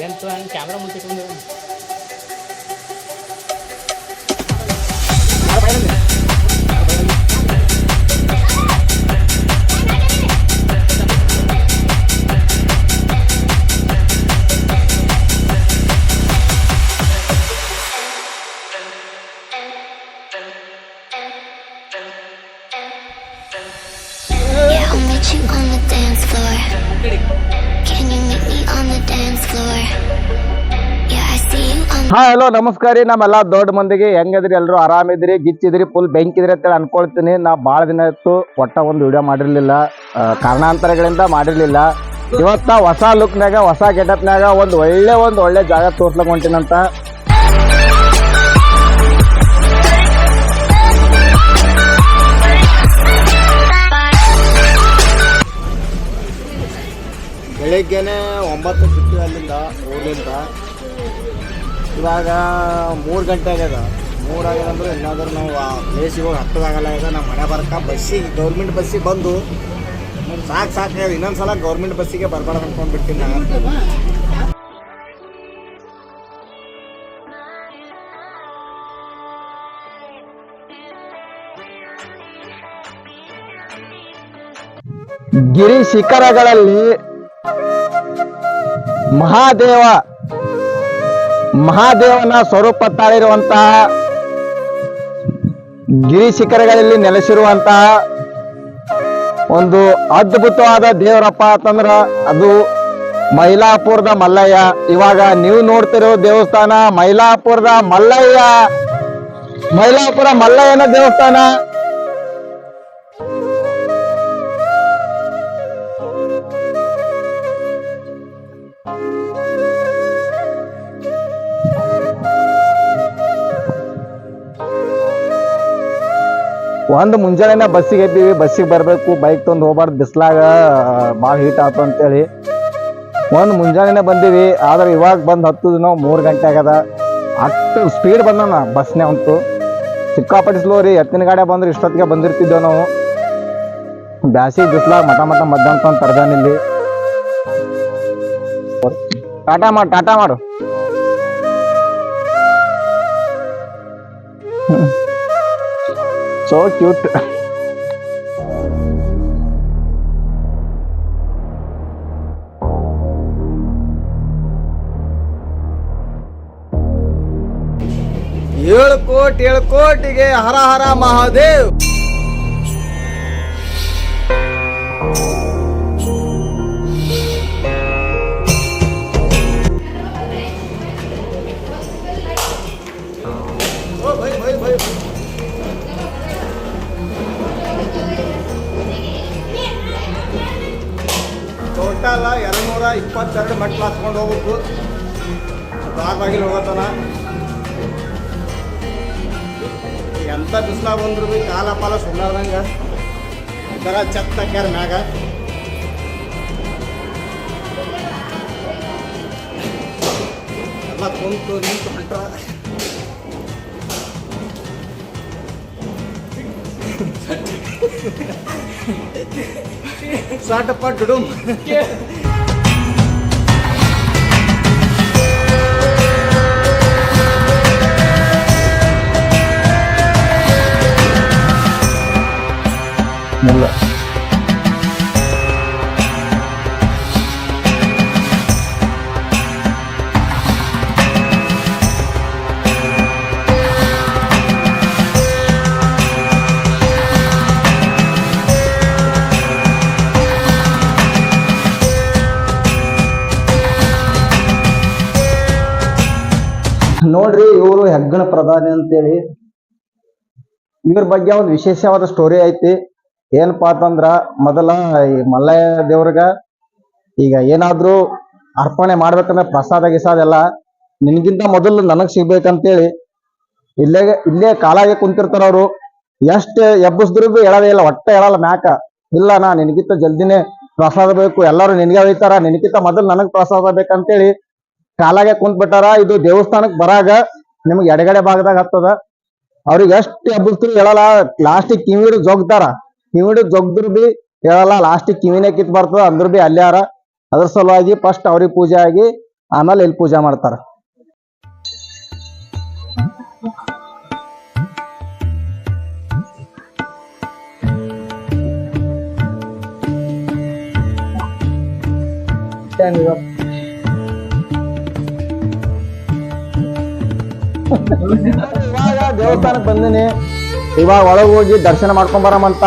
ಎಂತ ಕ್ಯಾಮ್ರಾ ಮುಂಚಿಟ್ಕೊಂಡು ಹಾ ಹಲೋ ನಮಸ್ಕಾರ ರೀ. ನಮ್ಮೆಲ್ಲ ದೊಡ್ಡ ಮಂದಿಗೆ ಹೆಂಗದ್ರಿ ಎಲ್ಲರೂ ಆರಾಮಿದ್ರಿ? ಗಿಚ್ಚಿದ್ರಿ? ಫುಲ್ ಬೆಂಕಿದ್ರಿ ಅಂತೇಳಿ ಅನ್ಕೊಳ್ತೀನಿ. ನಾ ಭಾಳ ದಿನ ಆಯ್ತು ಒಟ್ಟ ಒಂದು ವಿಡಿಯೋ ಮಾಡಿರಲಿಲ್ಲ. ಕಾರಣಾಂತರಗಳಿಂದ ಮಾಡಿರಲಿಲ್ಲ. ಇವತ್ತ ಹೊಸ ಲುಕ್ನಾಗ ಹೊಸ ಗೆಟಪ್ನಾಗ ಒಂದು ಒಳ್ಳೆ ಒಂದು ಒಳ್ಳೆ ಜಾಗ ತೋರ್ಸ್ಲಕ್ ಹೊಂಟಿನಂತ ಬೆಳಿಗ್ಗೆನೆ ಒಂಬತ್ತು ಸುತ್ತಿ ಅಲ್ಲಿಂದ, ಊರ್ಲಿಂದ. ಇವಾಗ ಮೂರು ಗಂಟೆ ಆಗ್ಯದ. ಮೂರು ಆಗ್ಯದ ಅಂದ್ರೆ ಇನ್ನಾದ್ರೂ ನಾವು ಆ ಪ್ಲೇಸಿಗೆ ಹೋಗಿ ಹತ್ತದಾಗಲ್ಲ ಈಗ ನಮ್ಮ ಮನೆ ಬರಕ ಬಸ್ಸಿಗೆ ಗೌರ್ಮೆಂಟ್ ಬಸ್ಸಿಗೆ ಬಂದು ಸಾಕು ಸಾಕು ಇನ್ನೊಂದು ಸಲ ಗೌರ್ಮೆಂಟ್ ಬಸ್ಸಿಗೆ ಬರಬಾರ್ದು ಅನ್ಕೊಂಡು ಬಿಡ್ತೀನಿ ನಾನು. ಗಿರಿ ಶಿಖರಗಳಲ್ಲಿ ಮಹಾದೇವ ಮಹಾದೇವನ ಸ್ವರೂಪ ತಾಳಿರುವಂತಹ ಗಿರಿ ಶಿಖರಗಳಲ್ಲಿ ನೆಲೆಸಿರುವಂತಹ ಒಂದು ಅದ್ಭುತವಾದ ದೇವರಪ್ಪ ಅಂತಂದ್ರ ಅದು ಮೈಲಾಪುರದ ಮಲ್ಲಯ್ಯ. ಇವಾಗ ನೀವು ನೋಡ್ತಿರೋ ದೇವಸ್ಥಾನ ಮೈಲಾಪುರದ ಮಲ್ಲಯ್ಯ. ಮೈಲಾಪುರ ಮಲ್ಲಯ್ಯನ ದೇವಸ್ಥಾನ. ಒಂದು ಮುಂಜಾನೆ ಬಸ್ಸಿಗೆ ಎದ್ದೀವಿ, ಬಸ್ಸಿಗೆ ಬರಬೇಕು ಬೈಕ್ ತಂದು ಹೋಗ್ಬಾರ್ದು, ಬಿಸ್ಲಾಗ ಭಾಳ ಹೀಟ್ ಆಯ್ತು ಅಂತೇಳಿ. ಒಂದು ಮುಂಜಾನೆ ಬಂದೀವಿ, ಆದ್ರೆ ಇವಾಗ ಬಂದು ಹತ್ತುದು ನಾವು ಮೂರು ಗಂಟೆ ಆಗ್ಯದ. ಅಷ್ಟು ಸ್ಪೀಡ್ ಬಂದವ ಬಸ್ನೇ ಅಂತು. ಸಿಕ್ಕಾಪಟ್ಟಿ ಸ್ಲೋ ರೀ, ಎತ್ತಿನ ಗಾಡಿ ಬಂದ್ರೆ ಇಷ್ಟೊತ್ತಿಗೆ ಬಂದಿರ್ತಿದ್ದೆವು ನಾವು. ಬ್ಯಾಸಿಗೆ, ಬಿಸ್ಲಾಗ ಮಠ ಮಠ ಮಧ್ಯಾಹ್ನ ತಂದು ತರ್ದಾನಿಲ್ಲಿ ಟಾಟಾ ಮಾಡು ಟಾಟಾ ಮಾಡು. ಸೋ ಕ್ಯೂಟ್ ಏಳು ಕೋಟಿ ಏಳು ಕೋಟಿಗೆ ಹರ ಹರ ಮಹಾದೇವ್. ನೂರ ಇಪ್ಪತ್ತೆರಡು ಮೆಟ್ಲು ಹತ್ಕೊಂಡು ಹೋಗ್ಬೇಕು ದಾರ್ ಬಾಗಿಲು ಎಂಥ ಎಂತ ಬಿಸಿಲಾಗ ಬಂದ್ರು ಬಿ ಕಾಲ ಪಾಲ ಸುಳ್ಳಾರ್ದಂಗ ಒಂಥರ ಹಾಕ್ಯಾರ ಮ್ಯಾಗ. ಎಲ್ಲ ಕುಂತು ನಿಂತು ಹೊಂಟಾರ. ಸಾಟಪ್ಪ ಡುಡುಮ್. ಮುಲ್ಲ ನೋಡ್ರಿ ಇವರು ಹೆಗ್ಗಣ ಪ್ರಧಾನಿ ಅಂತೇಳಿ. ಇವ್ರ ಬಗ್ಗೆ ಒಂದು ವಿಶೇಷವಾದ ಸ್ಟೋರಿ ಐತಿ. ಏನಪ್ಪಾ ಅಂತಂದ್ರ ಮೊದಲ ಈ ಮಲ್ಲಯ್ಯ ದೇವ್ರಗ ಈಗ ಏನಾದ್ರೂ ಅರ್ಪಣೆ ಮಾಡ್ಬೇಕಂದ್ರೆ ಪ್ರಸಾದ ಗಿಸಾದ ಎಲ್ಲ ನಿನ್ಗಿಂತ ಮೊದಲು ನನಗ್ ಸಿಗ್ಬೇಕಂತೇಳಿ ಇಲ್ಲೇ ಇಲ್ಲೇ ಕಾಲಾಗೆ ಕುಂತಿರ್ತಾರ ಅವ್ರು. ಎಷ್ಟ್ ಎಬ್ಬಸ್ದ್ರು ಬಿ ಹೇಳದೇ ಇಲ್ಲ, ಒಟ್ಟ ಹೇಳಲ್ಲ ಮ್ಯಾಕ. ಇಲ್ಲ ನಾ ನಿನ್ಗಿಂತ ಜಲ್ದಿನೇ ಪ್ರಸಾದ ಬೇಕು, ಎಲ್ಲರೂ ನಿನ್ಗೆ ಒಯ್ತಾರ, ನಿನ್ಗಿಂತ ಮೊದಲು ನನಗ್ ಪ್ರಸಾದ ಬೇಕಂತೇಳಿ ಕಾಲಾಗೆ ಕುಂತ್ ಬಿಟ್ಟಾರ ಇದು ದೇವಸ್ಥಾನಕ್ ಬರಾಗ ನಿಮ್ಗೆ ಎಡಗಡೆ ಭಾಗದಾಗ ಹತ್ತದ. ಅವ್ರಿಗೆ ಎಷ್ಟು ಎಬ್ಬಸ್ತರು ಹೇಳಲ್ಲ ಲಾಸ್ಟಿಗೆ ಕಿವಿಡು ಜೊಗ್ತಾರ. ಕಿವಿಡು ಜಗ್ದ್ರು ಬಿ ಹೇಳಲ್ಲ ಲಾಸ್ಟಿಗೆ ಕಿವಿನೇ ಕಿತ್ ಬರ್ತದ, ಅಂದ್ರು ಬಿ ಅಲ್ಲೇ ಯಾರ ಅದ್ರ ಸಲುವಾಗಿ ಫಸ್ಟ್ ಅವ್ರಿಗೆ ಪೂಜೆ ಆಗಿ, ಆಮೇಲೆ ಇಲ್ಲಿ ಪೂಜೆ ಮಾಡ್ತಾರ. ಇವಾಗ ದೇವಸ್ಥಾನಕ್ಕೆ ಬಂದಿನಿ. ಇವಾಗ ಒಳಗೆ ಹೋಗಿ ದರ್ಶನ ಮಾಡ್ಕೊಂಡ್ ಬರಮಂತ.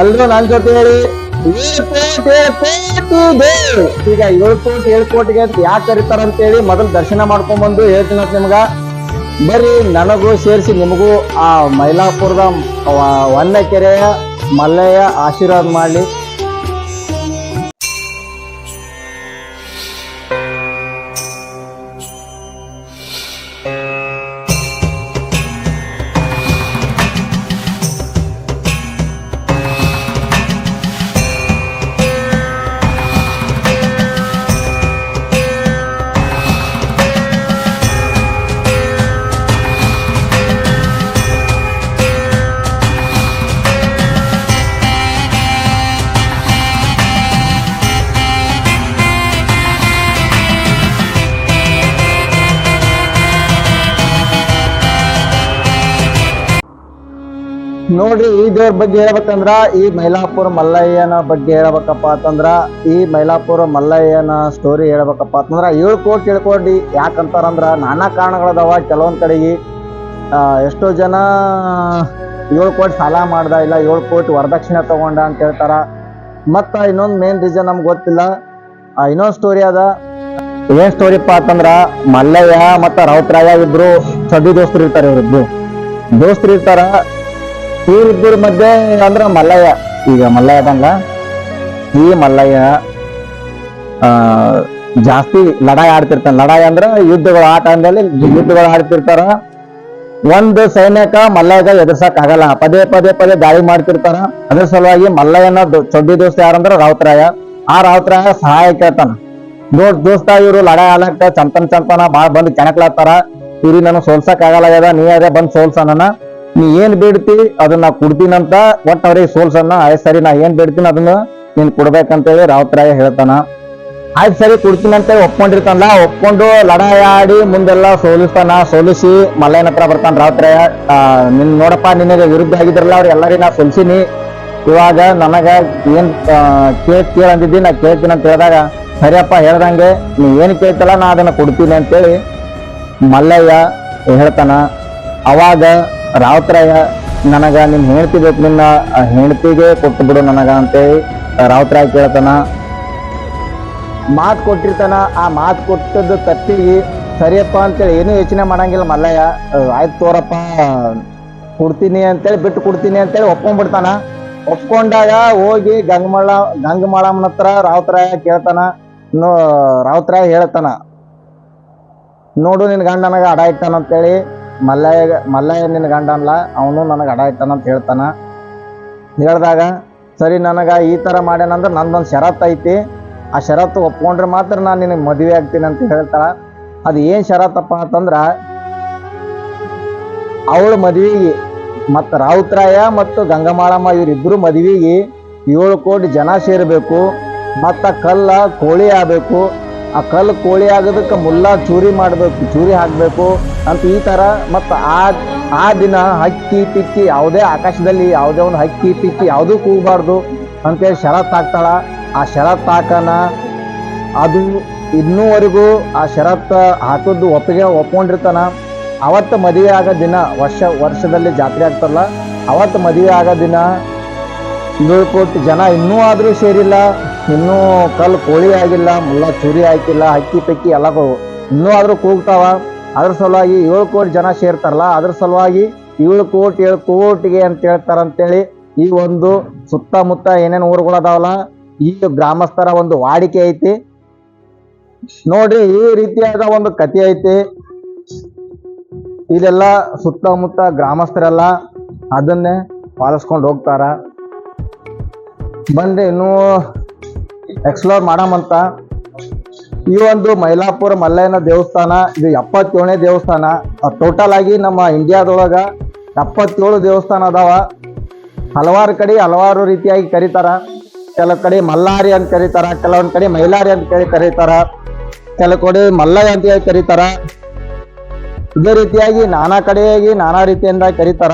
ಎಲ್ರು ನನ್ ಜೊತೆ ಹೇಳಿ. ಈಗ ಏಳು ಕೋಟಿ, ಏಳು ಕೋಟಿಗೆ ಅಂತ ಯಾಕೆ ಕರೀತಾರ ಅಂತೇಳಿ ಮೊದಲು ದರ್ಶನ ಮಾಡ್ಕೊಂಡ್ ಬಂದು ಹೇಳ್ತೀನಿ ಅಂತ ನಿಮ್ಗ. ಬರ್ರಿ ನನಗೂ ಸೇರಿಸಿ ನಿಮಗೂ ಆ ಮೈಲಾಪುರದ ಹೊನ್ನಕೆರೆಯ ಮಲ್ಲಯ್ಯ ಆಶೀರ್ವಾದ ಮಾಡ್ಲಿ. ನೋಡ್ರಿ ಈ ದೇವ್ರ ಬಗ್ಗೆ ಹೇಳ್ಬೇಕಂದ್ರ, ಈ ಮೈಲಾಪುರ ಮಲ್ಲಯ್ಯನ ಬಗ್ಗೆ ಹೇಳ್ಬೇಕಪ್ಪ ಅಂತಂದ್ರ, ಈ ಮೈಲಾಪುರ ಮಲ್ಲಯ್ಯನ ಸ್ಟೋರಿ ಹೇಳ್ಬೇಕಪ್ಪ ಅಂತಂದ್ರ, ಏಳು ಕೋಟಿ ತಿಳ್ಕೊಂಡಿ. ಯಾಕಂತಾರಂದ್ರ, ನಾನಾ ಕಾರಣಗಳದಾವ. ಕೆಲವೊಂದ್ ಕಡೆಗೆ ಎಷ್ಟೋ ಜನ ಏಳು ಕೋಟಿ ಸಾಲ ಮಾಡ್ದ, ಇಲ್ಲ ಏಳು ಕೋಟಿ ವರದಕ್ಷಿಣೆ ತಗೊಂಡ ಅಂತ ಹೇಳ್ತಾರ. ಮತ್ತ ಇನ್ನೊಂದ್ ಮೇನ್ ರೀಸನ್ ನಮ್ಗೆ ಗೊತ್ತಿಲ್ಲ. ಇನ್ನೊಂದ್ ಸ್ಟೋರಿ ಅದ. ಏನ್ ಸ್ಟೋರಿಪ್ಪ ಅಂತಂದ್ರ, ಮಲ್ಲಯ್ಯ ಮತ್ತ ರೌತ್ರಾಯ ಇಬ್ರು ಸದಿ ದೋಸ್ತರು ಇರ್ತಾರೆ ಇವ್ರಿಬ್ರು. ದೋಸ್ತರು ಇರ್ತಾರ ಇವ್ರಿಬ್ಬರ ಮಧ್ಯೆ ಅಂದ್ರ ಮಲ್ಲಯ್ಯ. ಈಗ ಮಲ್ಲಯ್ಯದಂಗ ಈ ಮಲ್ಲಯ್ಯ, ಆ, ಜಾಸ್ತಿ ಲಡಾಯಿ ಆಡ್ತಿರ್ತಾನೆ. ಲಡಾಯಿ ಅಂದ್ರ ಯುದ್ಧಗಳು ಆಟ ಅಂದಲ್ಲಿ ಯುದ್ಧಗಳು ಆಡ್ತಿರ್ತಾರ. ಒಂದು ಸೈನ್ಯಕ ಮಲ್ಲಯ್ಯಗ ಎದುರ್ಸಕ್ ಆಗಲ್ಲ ಪದೇ ಪದೇ ಪದೇ ದಾಳಿ ಮಾಡ್ತಿರ್ತಾರ. ಅದ್ರ ಸಲುವಾಗಿ ಮಲ್ಲಯ್ಯನ ಚೊಡ್ಡಿ ದೋಸ್ತ ಯಾರಂದ್ರ ರಾವತ್ರಾಯ. ಆ ರಾವತ್ರಾಯ ಸಹಾಯ ಕೇಳ್ತಾನ ನೋಡ್ ದೋಸ್ತ ಇವ್ರು ಲಡಾಯಿ ಆಲಕ್ಕ ಚಂತನ್ ಚಂತನ ಬಾಳ್ ಬಂದ್ ಕೆಣಕ್ಲಾತಾರ ಇವ್ರಿ ನನ್ ಸೋಲ್ಸಕ್ ಆಗಲ್ಲ ನೀ ಅದೇ ಬಂದ್ ಸೋಲ್ಸನ ನೀ ಏನ್ ಬೇಡ್ತಿ ಅದನ್ನ ಕೊಡ್ತೀನಂತ ಒಟ್ಟ ಅವ್ರಿಗೆ ಸೋಲ್ಸನ್ನ ಆಯ್ತು ಸರಿ, ನಾ ಏನ್ ಬೇಡ್ತೀನಿ ಅದನ್ನ ನೀನ್ ಕೊಡ್ಬೇಕಂತೇಳಿ ರಾವತ್ರಾಯ ಹೇಳ್ತಾನ. ಆಯ್ತು ಸರಿ ಕೊಡ್ತೀನಿ ಅಂತೇಳಿ ಒಪ್ಕೊಂಡಿರ್ತಾನಲ್ಲ, ಒಪ್ಕೊಂಡು ಲಡಾಯ ಆಡಿ ಮುಂದೆಲ್ಲ ಸೋಲಿಸ್ತಾನ, ಸೋಲಿಸಿ ಮಲ್ಲಯ್ಯನ ಹತ್ರ ಬರ್ತಾನ ರಾವತ್ರಾಯ. ನಿನ್ ನೋಡಪ್ಪ, ನಿನಗೆ ವಿರುದ್ಧ ಆಗಿದ್ರಲ್ಲ, ಅವ್ರು ಎಲ್ಲರಿಗೆ ನಾ ಸೋಲ್ಸಿನಿ. ಇವಾಗ ನನಗ ಏನ್ ಕೇಳ್, ಕೇಳ ಅಂದಿದ್ದಿ, ನಾ ಕೇಳ್ತೀನಿ ಅಂತ ಹೇಳಿದಾಗ, ಸರಿಯಪ್ಪ, ಹೇಳ್ದಂಗೆ, ನೀ ಏನ್ ಕೇಳ್ತಲ್ಲ ನಾ ಅದನ್ನ ಕೊಡ್ತೀನಿ ಅಂತೇಳಿ ಮಲ್ಲಯ್ಯ ಹೇಳ್ತಾನ. ಅವಾಗ ರಾವುತರಾಯ, ನನಗ ನಿಮ್ಮ ಹೆಂಡತಿ ಬೇಕು ನಿನ್ನ ಹೆಂಡತಿಗೆ ಕೊಟ್ಟು ಬಿಡು ನನಗ ಅಂತೇಳಿ ರಾವುತರಾಯ ಕೇಳ್ತಾನ. ಮಾತು ಕೊಟ್ಟಿರ್ತಾನ, ಆ ಮಾತು ಕೊಟ್ಟದ್ದು ತಪ್ಪಿಗೆ ಸರಿಯಪ್ಪ ಅಂತೇಳಿ ಏನೂ ಯೋಚನೆ ಮಾಡಂಗಿಲ್ಲ ಮಲ್ಲಯ್ಯ. ಆಯ್ತು ತೋರಪ್ಪ, ಕೊಡ್ತೀನಿ ಅಂತೇಳಿ, ಬಿಟ್ಟು ಕೊಡ್ತೀನಿ ಅಂತೇಳಿ ಒಪ್ಕೊಂಡ್ಬಿಡ್ತಾನ. ಒಪ್ಕೊಂಡಾಗ ಹೋಗಿ ಗಂಗಮಳ, ಗಂಗಮಳಮ್ಮನ ಹತ್ರ ರಾವತ್ರಾಯ ಕೇಳ್ತಾನ. ನೋ, ರಾವತ್ರಾಯ ಹೇಳ್ತಾನ, ನೋಡು ನಿನ್ ಗಂಡ ನನಗ ಅಡ ಇಟ್ಟಾನ ಅಂತೇಳಿ. ಮಲ್ಲಯ್ಯ ಮಲ್ಲಯ್ಯ ನಿನ್ನ ಗಂಡ ಅನ್ಲ ಅವನು ನನಗೆ ಅಡ ಅಂತ ಹೇಳ್ತಾನ. ಹೇಳ್ದಾಗ, ಸರಿ, ನನಗೆ ಈ ತರ ಮಾಡ್ಯಾನಂದ್ರೆ ನಂದೊಂದು ಷರತ್ತು ಐತಿ. ಆ ಷರತ್ತು ಒಪ್ಕೊಂಡ್ರೆ ಮಾತ್ರ ನಾನು ನಿನಗೆ ಮದುವೆ ಆಗ್ತೀನಿ ಅಂತ ಹೇಳ್ತಾಳೆ. ಅದು ಏನು ಷರತ್ತಪ್ಪ ಅಂತಂದ್ರೆ, ಅವಳ ಮದುವೆಗೆ, ಮತ್ತು ರಾವುತ್ರಾಯ ಮತ್ತು ಗಂಗಮಾಳಮ್ಮ ಇವರಿಬ್ಬರು ಮದುವೆಗೆ ಏಳು ಕೋಟಿ ಜನ ಸೇರಬೇಕು, ಮತ್ತು ಕಲ್ಲ ಕೋಳಿ ಆಗಬೇಕು. ಆ ಕಲ್ಲು ಕೋಳಿ ಆಗೋದಕ್ಕೆ ಮುಲ್ಲ ಚೂರಿ ಮಾಡಬೇಕು, ಚೂರಿ ಹಾಕಬೇಕು ಅಂತ ಈ ಥರ. ಮತ್ತು ಆ ಆ ದಿನ ಹಕ್ಕಿ ಪಿಕ್ಕಿ ಯಾವುದೇ ಆಕಾಶದಲ್ಲಿ ಯಾವುದೇ ಒಂದು ಹಕ್ಕಿ ಪಿಕ್ಕಿ ಯಾವುದೂ ಕೂಗಬಾರ್ದು ಅಂತೇಳಿ ಶರತ್ ಹಾಕ್ತಾಳ. ಆ ಷರತ್ತು ಹಾಕನ ಅದು ಇನ್ನೂವರೆಗೂ ಆ ಷರತ್ತು ಹಾಕೋದು ಒಪ್ಪಿಗೆ ಒಪ್ಕೊಂಡಿರ್ತಾನ. ಅವತ್ತು ಮದುವೆ ಆಗೋ ದಿನ, ವರ್ಷ, ವರ್ಷದಲ್ಲಿ ಜಾತ್ರೆ ಆಗ್ತಾರಲ್ಲ, ಅವತ್ತು ಮದುವೆ ಆಗೋ ದಿನ ಏಳು ಕೊಟ್ಟು ಜನ ಇನ್ನೂ ಆದರೂ ಸೇರಿಲ್ಲ. ಇನ್ನೂ ಕಲ್ಲು ಕೋಳಿ ಆಗಿಲ್ಲ ಮುಲ್ಲ ಚೂರಿ ಆಗಿಲ್ಲ ಹಕ್ಕಿ ಪಕ್ಕಿ ಎಲ್ಲ ಇನ್ನೂ ಆದರೂ ಕೂಗ್ತಾವ. ಅದ್ರ ಸಲುವಾಗಿ ಏಳು ಕೋಟಿ ಜನ ಸೇರ್ತಾರಲ್ಲ, ಅದ್ರ ಸಲುವಾಗಿ ಏಳು ಕೋಟಿ, ಏಳು ಕೋಟಿಗೆ ಅಂತ ಹೇಳ್ತಾರ ಅಂತೇಳಿ ಈ ಒಂದು ಸುತ್ತಮುತ್ತ ಏನೇನು ಊರುಗಳು ಅದಾವಲ್ಲ, ಈ ಗ್ರಾಮಸ್ಥರ ಒಂದು ವಾಡಿಕೆ ಐತಿ. ನೋಡ್ರಿ ಈ ರೀತಿಯಾದ ಒಂದು ಕಥೆ ಐತಿ. ಇದೆಲ್ಲ ಸುತ್ತಮುತ್ತ ಗ್ರಾಮಸ್ಥರೆಲ್ಲ ಅದನ್ನೇ ಪಾಲಿಸ್ಕೊಂಡು ಹೋಗ್ತಾರ. ಬಂದು ಇನ್ನೂ ಎಕ್ಸ್ಪ್ಲೋರ್ ಮಾಡಮಂತ ಈ ಒಂದು ಮೈಲಾಪುರ ಮಲ್ಲಯ್ಯನ ದೇವಸ್ಥಾನ, ಇದು ಎಪ್ಪತ್ತೇಳನೇ ದೇವಸ್ಥಾನ. ಟೋಟಲ್ ಆಗಿ ನಮ್ಮ ಇಂಡಿಯಾದೊಳಗ ಎಪ್ಪತ್ತೇಳು ದೇವಸ್ಥಾನ ಅದಾವ. ಹಲವಾರು ಕಡೆ ಹಲವಾರು ರೀತಿಯಾಗಿ ಕರೀತಾರ. ಕೆಲವು ಕಡೆ ಮಲ್ಲಾರಿ ಅಂತ ಕರೀತಾರ, ಕೆಲವೊಂದು ಕಡೆ ಮೈಲಾರಿ ಅಂತ ಕೇಳಿ ಕರೀತಾರ. ಕೆಲವು ಕಡೆ ಮಲ್ಲಯ್ಯ ಅಂತ ಹೇಳಿ ಕರೀತಾರ. ಇದೇ ರೀತಿಯಾಗಿ ನಾನಾ ಕಡೆಯಾಗಿ ನಾನಾ ರೀತಿಯಿಂದ ಕರೀತಾರ.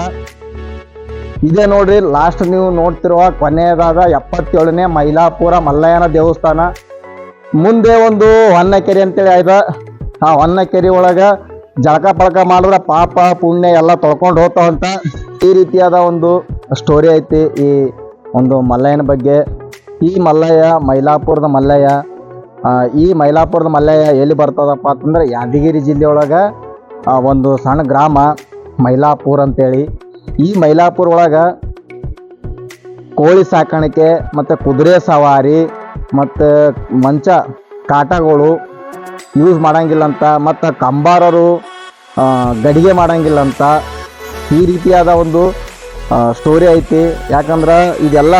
ಇದೇ ನೋಡ್ರಿ ಲಾಸ್ಟ್ ನೀವು ನೋಡ್ತಿರುವ ಕೊನೆಯದಾದ ಎಪ್ಪತ್ತೇಳನೇ ಮೈಲಾಪುರ ಮಲ್ಲಯ್ಯನ ದೇವಸ್ಥಾನ. ಮುಂದೆ ಒಂದು ಹೊನ್ನಕೆರೆ ಅಂತೇಳಿ ಆಯ್ತ? ಆ ಹೊನ್ನಕೆರೆ ಒಳಗ ಜಳಕ ಪಳಕ ಮಾಡಿದ್ರೆ ಪಾಪ ಪುಣ್ಯ ಎಲ್ಲ ತೊಳ್ಕೊಂಡು ಹೋಗ್ತಾವಂತ ಈ ರೀತಿಯಾದ ಒಂದು ಸ್ಟೋರಿ ಐತಿ ಈ ಒಂದು ಮಲ್ಲಯ್ಯನ ಬಗ್ಗೆ. ಈ ಮಲ್ಲಯ್ಯ, ಮೈಲಾಪುರದ ಮಲ್ಲಯ್ಯ ಈ ಮೈಲಾಪುರದ ಮಲ್ಲಯ್ಯ ಎಲ್ಲಿ ಬರ್ತದಪ್ಪ ಅಂತಂದ್ರೆ ಯಾದಗಿರಿ ಜಿಲ್ಲೆಯೊಳಗೆ ಒಂದು ಸಣ್ಣ ಗ್ರಾಮ ಮೈಲಾಪುರ ಅಂತೇಳಿ. ಈ ಮೈಲಾಪುರ ಒಳಗೆ ಕೋಳಿ ಸಾಕಾಣಿಕೆ ಮತ್ತು ಕುದುರೆ ಸವಾರಿ ಮತ್ತು ಮಂಚ ಕಾಟಗಳು ಯೂಸ್ ಮಾಡಂಗಿಲ್ಲ ಅಂತ ಮತ್ತು ಕಂಬಾರರು ಗಡಿಗೆ ಮಾಡಂಗಿಲ್ಲ ಅಂತ ಈ ರೀತಿಯಾದ ಒಂದು ಸ್ಟೋರಿ ಐತಿ. ಯಾಕಂದ್ರೆ ಇದೆಲ್ಲ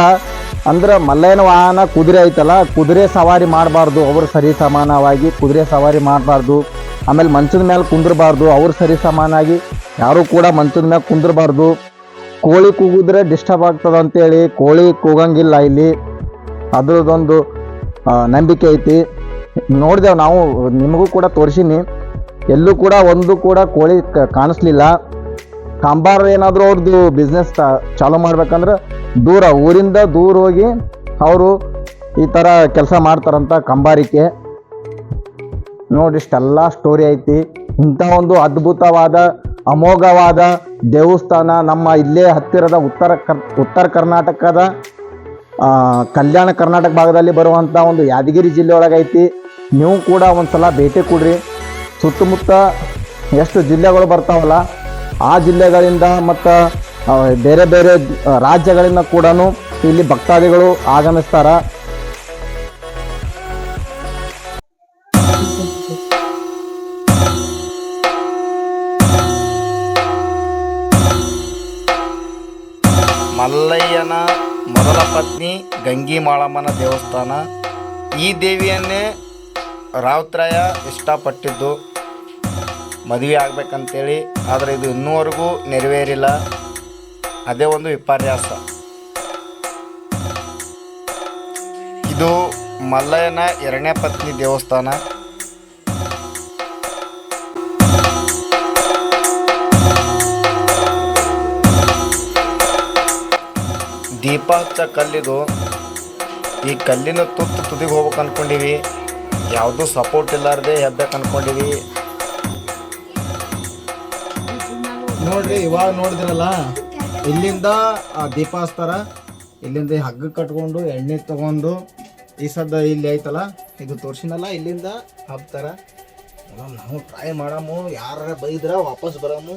ಅಂದ್ರೆ ಮಲ್ಲೇನ ವಾಹನ ಕುದುರೆ ಐತಲ್ಲ, ಕುದುರೆ ಸವಾರಿ ಮಾಡಬಾರ್ದು. ಅವರು ಸರಿ ಸಮಾನವಾಗಿ ಕುದುರೆ ಸವಾರಿ ಮಾಡಬಾರ್ದು. ಆಮೇಲೆ ಮಂಚದ ಮೇಲೆ ಕುಂದ್ರಬಾರ್ದು. ಅವ್ರು ಸರಿ ಸಮಾನಾಗಿ ಯಾರೂ ಕೂಡ ಮಂಚದ ಮೇಲೆ ಕುಂದ್ರಬಾರ್ದು. ಕೋಳಿ ಕೂಗಿದ್ರೆ ಡಿಸ್ಟರ್ಬ್ ಆಗ್ತದ ಅಂತೇಳಿ ಕೋಳಿ ಕೂಗಂಗಿಲ್ಲ ಇಲ್ಲಿ. ಅದ್ರದ್ದೊಂದು ನಂಬಿಕೆ ಐತಿ. ನೋಡಿದೆವು ನಾವು, ನಿಮಗೂ ಕೂಡ ತೋರಿಸೀನಿ. ಎಲ್ಲೂ ಕೂಡ ಒಂದು ಕೂಡ ಕೋಳಿ ಕಾಣಿಸ್ಲಿಲ್ಲ. ಕಾಂಬಾರ ಏನಾದರೂ ಅವ್ರದ್ದು ಬಿಸ್ನೆಸ್ ಚಾಲೂ ಮಾಡ್ಬೇಕಂದ್ರೆ ದೂರ, ಊರಿಂದ ದೂರ ಹೋಗಿ ಅವರು ಈ ಥರ ಕೆಲಸ ಮಾಡ್ತಾರಂತ ಕಂಬಾರಿಕೆ. ನೋಡಿ, ಇಷ್ಟೆಲ್ಲ ಸ್ಟೋರಿ ಐತಿ. ಇಂಥ ಒಂದು ಅದ್ಭುತವಾದ ಅಮೋಘವಾದ ದೇವಸ್ಥಾನ ನಮ್ಮ ಇಲ್ಲೇ ಹತ್ತಿರದ ಉತ್ತರ ಕರ್, ಉತ್ತರ ಕರ್ನಾಟಕದ ಕಲ್ಯಾಣ ಕರ್ನಾಟಕ ಭಾಗದಲ್ಲಿ ಬರುವಂಥ ಒಂದು ಯಾದಗಿರಿ ಜಿಲ್ಲೆಯೊಳಗೆ ಐತಿ. ನೀವು ಕೂಡ ಒಂದ್ಸಲ ಭೇಟಿ ಕೊಡ್ರಿ. ಸುತ್ತಮುತ್ತ ಎಷ್ಟು ಜಿಲ್ಲೆಗಳು ಬರ್ತಾವಲ್ಲ, ಆ ಜಿಲ್ಲೆಗಳಿಂದ ಮತ್ತು ಬೇರೆ ಬೇರೆ ರಾಜ್ಯಗಳಿಂದ ಕೂಡ ಇಲ್ಲಿ ಭಕ್ತಾದಿಗಳು ಆಗಮಿಸ್ತಾರ. ಗಂಗಿ ಮಾಳಮ್ಮನ ದೇವಸ್ಥಾನ. ಈ ದೇವಿಯನ್ನೇ ರಾವತ್ರಾಯ ಇಷ್ಟಪಟ್ಟಿದ್ದು. ಮದುವೆ ಆಗಬೇಕಂತೇಳಿ, ಆದರೆ ಇದು ಇನ್ನೂವರೆಗೂ ನೆರವೇರಿಲ್ಲ. ಅದೇ ಒಂದು ವಿಪರ್ಯಾಸ. ಇದು ಮಲ್ಲಯ್ಯನ ಎರಡನೇ ಪತ್ನಿ ದೇವಸ್ಥಾನ. ದೀಪ ಹಚ್ಚ ಕಲ್ಲಿದು, ಈ ಕಲ್ಲಿನ ತುತ್ತು ತುದಿಗೆ ಹೋಗ್ಬೇಕು ಅಂದ್ಕೊಂಡಿವಿ ಯಾವುದೂ ಸಪೋರ್ಟ್ ಇಲ್ಲಾರ್ದೆ ಹೆಬ್ಬೇಕು ಅಂದ್ಕೊಂಡಿವಿ ನೋಡ್ರಿ, ಇವಾಗ ನೋಡಿದ್ರಲ್ಲ, ಇಲ್ಲಿಂದ ಆ ದೀಪ ಹಚ್ತಾರ ಇಲ್ಲಿಂದ ಹಗ್ಗ ಕಟ್ಕೊಂಡು, ಎಣ್ಣೆ ತಗೊಂಡು, ಈ ಸದ್ದ ಇಲ್ಲಿ ಐತಲ್ಲ, ಇದು ತೋರ್ಸಿನಲ್ಲ, ಇಲ್ಲಿಂದ ಹಬ್ತಾರ. ನಾವು ಟ್ರೈ ಮಾಡಾಮು ಯಾರ ಬೈದ್ರ ವಾಪಸ್ ಬರಮು.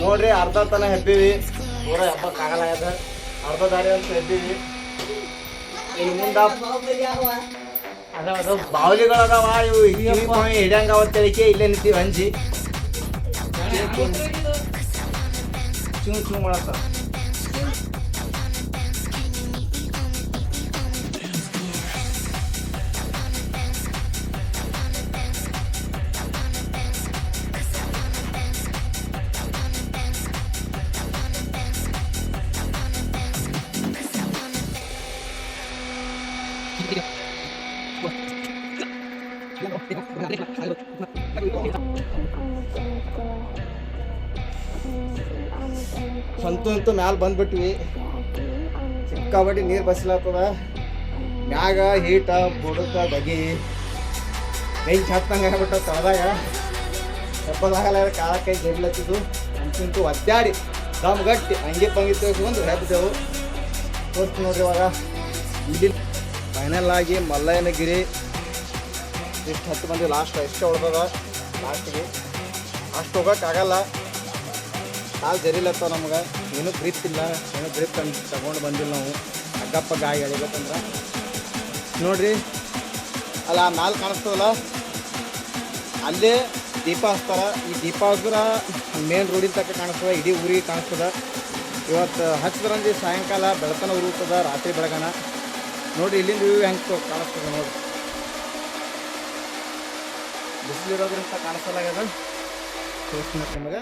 ನೋಡ್ರಿ ಅರ್ಧ ತನ ಹೆಬ್ಬಿವಿ ಪೂರ ಆಗಲ್ಲ ಅದ ಅರ್ಧ ದಾರಿ ಅಂತ ಹೆಬ್ಬಿವಿ ಇನ್ನು ಮುಂದ ಅದಾವ ಬಾವುಲಿಗಳು ಅದಾವ ಇವು ಹಿಡಿಯಂಗ ಅವತ್ತೇಳಿಕೆ ಇಲ್ಲೇ ನಿಂತೀವಿ ಹಂಜಿ ಚೂ ಚೂ ಮಾಡತ್ತ ಸಂತು ಅಂತೂ ಮ್ಯಾಲ ಬಂದ್ಬಿಟ್ವಿ. ಸಿಕ್ಕಾಬಟ್ಟಿ ನೀರು ಬಸ್ಲಾತದ ಮ್ಯಾಗ ಹೀಟ, ಬುಡಕ, ಬಗಿ. ಬೆಂಚ್ ಹತ್ತಂಗೆ ಆಗ್ಬಿಟ್ಟ ತಳದಾಗ. ಹೆಬ್ಬದಾಗಲ್ಲ ಕಾಲ ಕೈ ಜಡ್ಲತ್ತಿದ್ದು ಅಂತೂ ಒದ್ದಾಡಿ. ದಮ್ ಗಟ್ಟಿ. ಹಂಗೆ ಪಂಗಿ ತೆಗೆಸ್ಕೊಂಡು ಹೆಬ್ಬದೆವು ತೋರಿಸ್ತು ನೋಡ್ರಿ ಇವಾಗ. ಇಲ್ಲಿ ಫೈನಲ್ ಆಗಿ ಮಲ್ಲಯ್ಯನಗಿರಿ. ಇಷ್ಟು ಹತ್ತು ಮಂದಿ ಲಾಸ್ಟ್ ಎಷ್ಟು ಹೊಡೆದದ? ಲಾಸ್ಟಿಗೆ ಅಷ್ಟು ಹೋಗೋಕ್ಕಾಗಲ್ಲ ಕಾಲು ಜರಿಲತ್ತ ನಮ್ಗೆ. ಏನೂ ಗ್ರಿಪ್ ಇಲ್ಲ. ಏನೂ ಗ್ರಿಪ್ ತಂದು ತಗೊಂಡು ಬಂದಿಲ್ಲ ನಾವು. ಅಗ್ಗಪ್ಪ ಗಾಯ ಎಳಿಬೇಕಂದ್ರೆ. ನೋಡ್ರಿ. ಅಲ್ಲ, ಆ ನಾಲ್ಕು ಕಾಣಿಸ್ತದಲ್ಲ? ಅಲ್ಲೇ ದೀಪ ಹಚ್ತಾರ. ಈ ದೀಪ ಹಚ್ಚಿದ್ರೆ ಮೇನ್ ರೋಡಿನ ತಕ್ಕ ಕಾಣಿಸ್ತದೆ, ಇಡೀ ಊರಿಗೆ ಕಾಣಿಸ್ತದೆ. ಇವತ್ತು ಹಚ್ಚಿದ್ರಂದು ಸಾಯಂಕಾಲ ಬೆಳತನ ಉರುತ್ತದೆ ರಾತ್ರಿ ಬೆಳಗನ. ನೋಡಿರಿ, ಇಲ್ಲಿಂದ ಹೆಂಗೆ ಕಾಣಿಸ್ತದೆ ನೋಡ್ರಿ. ಬಿಸಿಲಿರೋದ್ರಿಂದ ನಿಮಗೆ.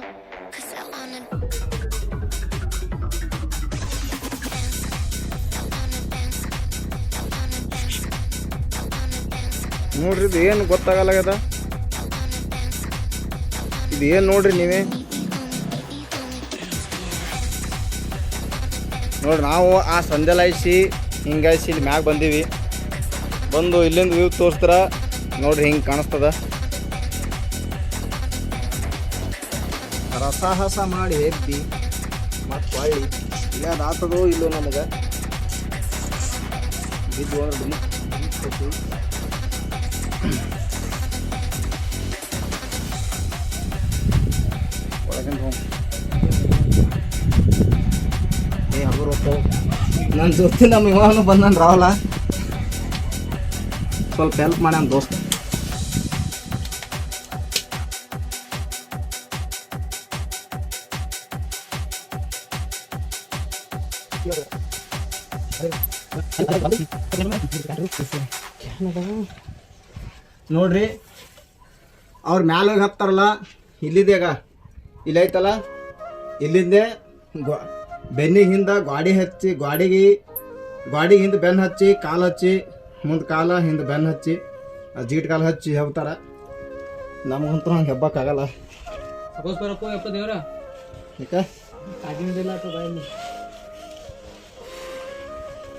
ನೋಡ್ರಿ, ಇದು ಏನು ಗೊತ್ತಾಗಲ್ಲಾಗ್ಯದ ಇದು ಏನು ನೋಡ್ರಿ ನೀವೇ? ನೋಡ್ರಿ, ನಾವು ಆ ಸಂಜೆಲಾಯಿಸಿ ಹಿಂಗಾಯಿಸಿ ಇಲ್ಲಿ ಮ್ಯಾಗ ಬಂದೀವಿ. ಬಂದು ಇಲ್ಲಿಂದ ವ್ಯೂ ತೋರಿಸ್ತಾರ? ನೋಡ್ರಿ, ಹಿಂಗೆ ಕಾಣಿಸ್ತದ. ರಸಾಹಸ ಮಾಡಿ ಎತ್ತಿ ಮತ್ತು ಹೊಳ್ಳಿ. ಇಲ್ಲ ಆತದೋ ಇಲ್ಲೋ ನಮಗೆ. ಬಿದ್ದು ಅಂದ್ರೆ ನನ್ನ ಜೊತೆ ನಮ್ಮ ಇವನು ಬಂದನ್ ರಾವಲ ಸ್ವಲ್ಪ ಹೆಲ್ಪ್ ಮಾಡ್ಯಾನ ದೋಸ್ತ. ನೋಡ್ರಿ ಅವ್ರ ಮ್ಯಾಲ ಹೋಗಿ ಹತ್ತಾರಲ್ಲ ಇಲ್ಲಿದೆಗ ಇಲ್ಲೈತಲ್ಲ ಇಲ್ಲಿಂದೆ ಗ್ವಾ ಬೆನ್ನಿಗೆ ಹಿಂದೆ ಗಾಡಿ ಹಚ್ಚಿ ಗಾಡಿಗೆ ಗಾಡಿಗೆ ಹಿಂದೆ ಬೆನ್ನು ಹಚ್ಚಿ ಕಾಲು ಹಚ್ಚಿ ಮುಂದೆ ಕಾಲ ಹಿಂದೆ ಬೆನ್ನು ಹಚ್ಚಿ ಆ ಜೀಟ್ ಕಾಲು ಹಚ್ಚಿ ಹೆಬ್ತಾರ ನಮಗಂತೂ ಹಂಗೆ ಹೆಬ್ಬಕ್ಕಾಗಲ್ಲ. ಸಪೋಸ್ ಬರಪ್ಪ ಯಪ್ಪ ದೇವ್ರ? ಯಾಕೆ ಆಗಿನದಿಲ್ಲ ಅಥವಾ ಬಾಯಲ್ಲಿ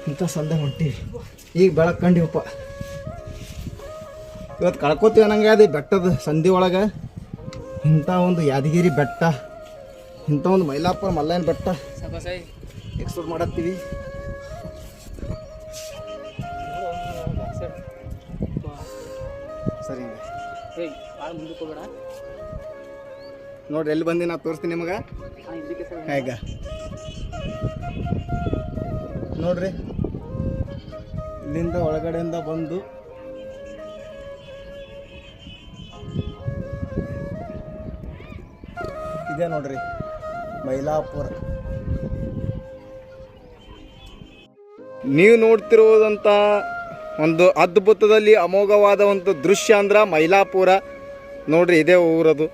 ಇಂಥ ಸಂದೆ ಹೊಂಟೀವಿ ಈಗ ಬೆಳಕು ಕಂಡಿವಪ್ಪ ಇವತ್ತು ಕಳ್ಕೊತೀವಿ ಅನ್ನಂಗೆ ಅದು ಬೆಟ್ಟದ ಸಂಧಿ ಒಳಗೆ. ಇಂಥ ಒಂದು ಯಾದಗಿರಿ ಬೆಟ್ಟ, ಇಂಥ ಒಂದು ಮೈಲಾಪುರ ಮಲ್ಲಯ್ಯನ ಬೆಟ್ಟ. ಎಕ್ಸ್ಪ್ಲೋರ್ ಮಾಡತ್ತೀವಿ. ಸರಿ ನೋಡ್ರಿ, ಎಲ್ಲಿ ಬಂದು ನಾ ತೋರಿಸ್ತೀನಿ ನಿಮಗೆ. ಹೇಗ? ನೋಡ್ರಿ, ಇಲ್ಲಿಂದ ಒಳಗಡೆಯಿಂದ ಬಂದು ಇದೆ ನೋಡ್ರಿ. ಮೈಲಾಪುರ. ನೀವು ನೋಡ್ತಿರುವುದಂತ ಒಂದು ಅದ್ಭುತದಲ್ಲಿ ಅಮೋಘವಾದ ಒಂದು ದೃಶ್ಯ ಅಂದ್ರ ಮೈಲಾಪುರ. ನೋಡ್ರಿ ಇದೇ ಊರದು.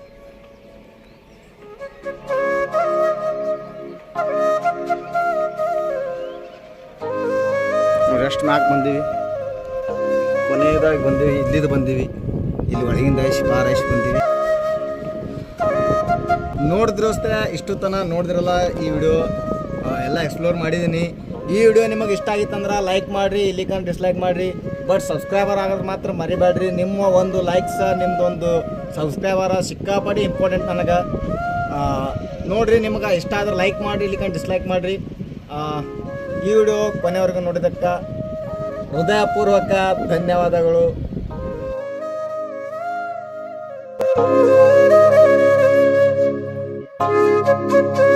ಎಷ್ಟು ನಾಲ್ಕು ಬಂದಿವಿ. ಕೊನೆಯದಾಗಿ ಬಂದೀವಿ ಇಲ್ಲಿದ್ದು ಬಂದೀವಿ. ಇಲ್ಲಿ ಒಳಗಿಂದ ಐಸಿ ಬಾರ್ ಐಸಿ ಬಂದೀವಿ. ನೋಡಿದ್ರೋಸ್ತರ ಇಷ್ಟು ತನ ನೋಡಿದ್ರಲ್ಲ ಈ ವಿಡಿಯೋ. ಎಲ್ಲ ಎಕ್ಸ್ಪ್ಲೋರ್ ಮಾಡಿದ್ದೀನಿ. ಈ ವಿಡಿಯೋ ನಿಮಗೆ ಇಷ್ಟ ಆಗಿತ್ತಂದ್ರೆ ಲೈಕ್ ಮಾಡಿರಿ, ಇಲ್ಲಿ ಕಂಡು ಡಿಸ್ಲೈಕ್ ಮಾಡಿರಿ. ಬಟ್ ಸಬ್ಸ್ಕ್ರೈಬರ್ ಆಗೋದು ಮಾತ್ರ ಮರಿಬೇಡ್ರಿ. ನಿಮ್ಮ ಒಂದು ಲೈಕ್ಸ ನಿಮ್ಮದೊಂದು ಸಬ್ಸ್ಕ್ರೈಬರ ಸಿಕ್ಕಾಪಡಿ ಇಂಪಾರ್ಟೆಂಟ್ ನನಗೆ. ನೋಡಿರಿ ನಿಮ್ಗೆ ಇಷ್ಟ ಆದ್ರೆ ಲೈಕ್ ಮಾಡಿರಿ, ಇಲ್ಲಿ ಕಂಡು ಡಿಸ್ಲೈಕ್ ಮಾಡಿರಿ. ಈ ವಿಡಿಯೋ ಕೊನೆವರೆಗೂ ನೋಡಿದಕ್ಕೆ ಹೃದಯಪೂರ್ವಕ ಧನ್ಯವಾದಗಳು. Música